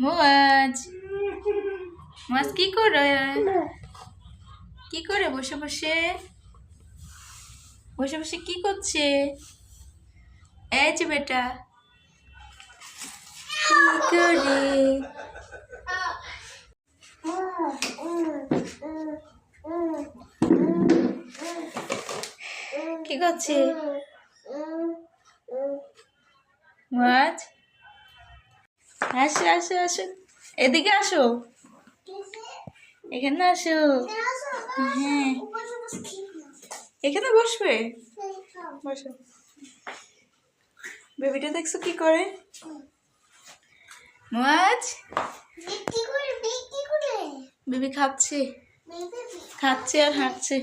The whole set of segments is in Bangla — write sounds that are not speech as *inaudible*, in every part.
মোয়াজ *laughs* মোয়াজ কি করে? কি করে বসে বসে? বসে বসে কি করছে? এই যে বেটা। কি করে? কি করছে? *laughs* মাছ আসো আসো আসো। এদিকে আসো। এখানে আসো। হ্যাঁ। এখানে বসবে? বসো। বেবিটা দেখছ কি করে? বেবি খাচ্ছে। খাচ্ছে আর হাঁটছে!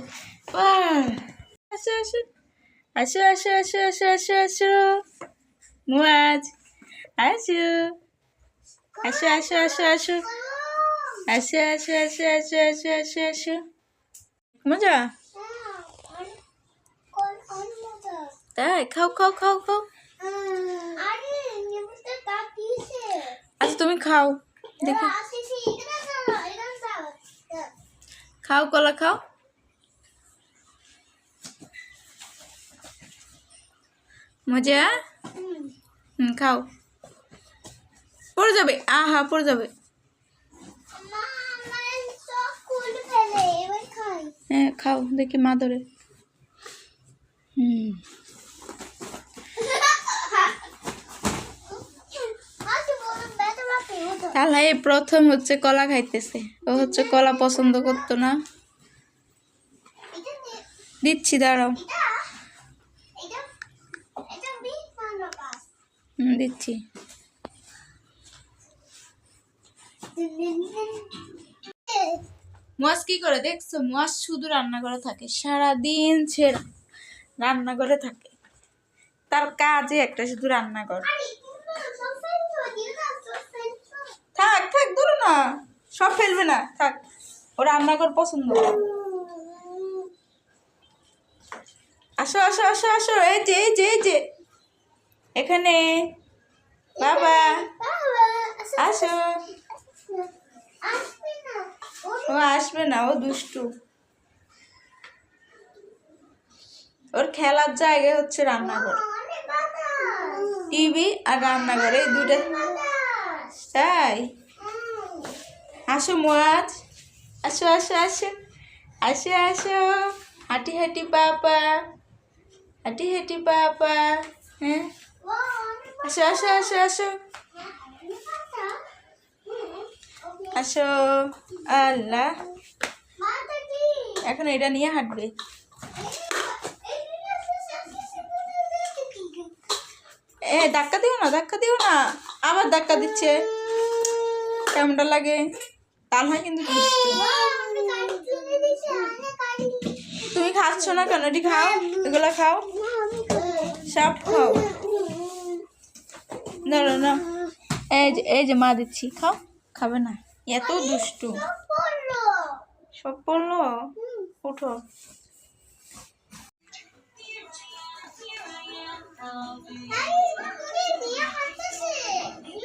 আসো আসো। আসো আসো আসো আসো আসো আসো। মুয়াজ আসো। আসো আসো আসো আসো। আসো আসো আসো আসো আসো আসো আসো। মজা? তাই, খাও খাও খাও খাও। আচ্ছা তুমি খাও। দেখো। খাও, কলা খাও। মজা? খাও। পড়ে যাবে। আহা, পড়ে যাবে। হ্যাঁ খাও, দেখি মা ধরে। হুম। তাহলে প্রথম হচ্ছে কলা খাইতেছে। ও হচ্ছে কলা পছন্দ করতো না। দিচ্ছি, দাঁড়াও। দিচ্ছি। মাছ কি করে? দেখছ? মাছ শুধু রান্নাঘরে থাকে, সারাদিন সে রান্নাঘরে থাকে। তার কাজে একটা, শুধু রান্নাঘর। থাক থাক, দূর না। সব ফেলবে না, থাক। ও রান্নাঘর পছন্দ। আসো আসো আসো আসো, এই যে এই যে এই যে। এখানে। বাবা। আসো। ও আসবে না, ও দুষ্টু। ওর খেলার জায়গা হচ্ছে রান্নাঘর। টিভি আর রান্নাঘর, এই দুটা তাই? আসো মাছ আসো আসো আসো। আসো আসো। হাঁটি হাঁটি পাপা। হাঁটি হাঁটি পাপা। হ্যাঁ? আসো আসো আসো আসো। আসো। আল্লাহ। এখন এটা নিয়ে হাঁটবে। এ, ধাক্কা দিও না, ধাক্কা দিও না। আবার ধাক্কা দিচ্ছে। কেমনটা লাগে? তালহা কিন্তু তুমি খাচ্ছ না কেন? এটি খাও। এগুলো খাও। সব খাও। ধরো না। এই যে এই যে মা দিচ্ছি। খাও। খাবে না। এত দুষ্টু সব পড়ল উঠো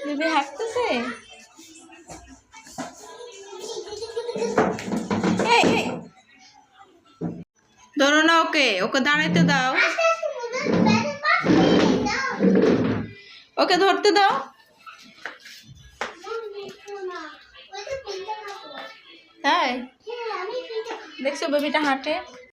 বেবি হাঁটতেছে ধরো না ওকে ওকে দাঁড়াইতে দাও ওকে ধরতে দাও তাই দেখছ বেবিটা হাঁটে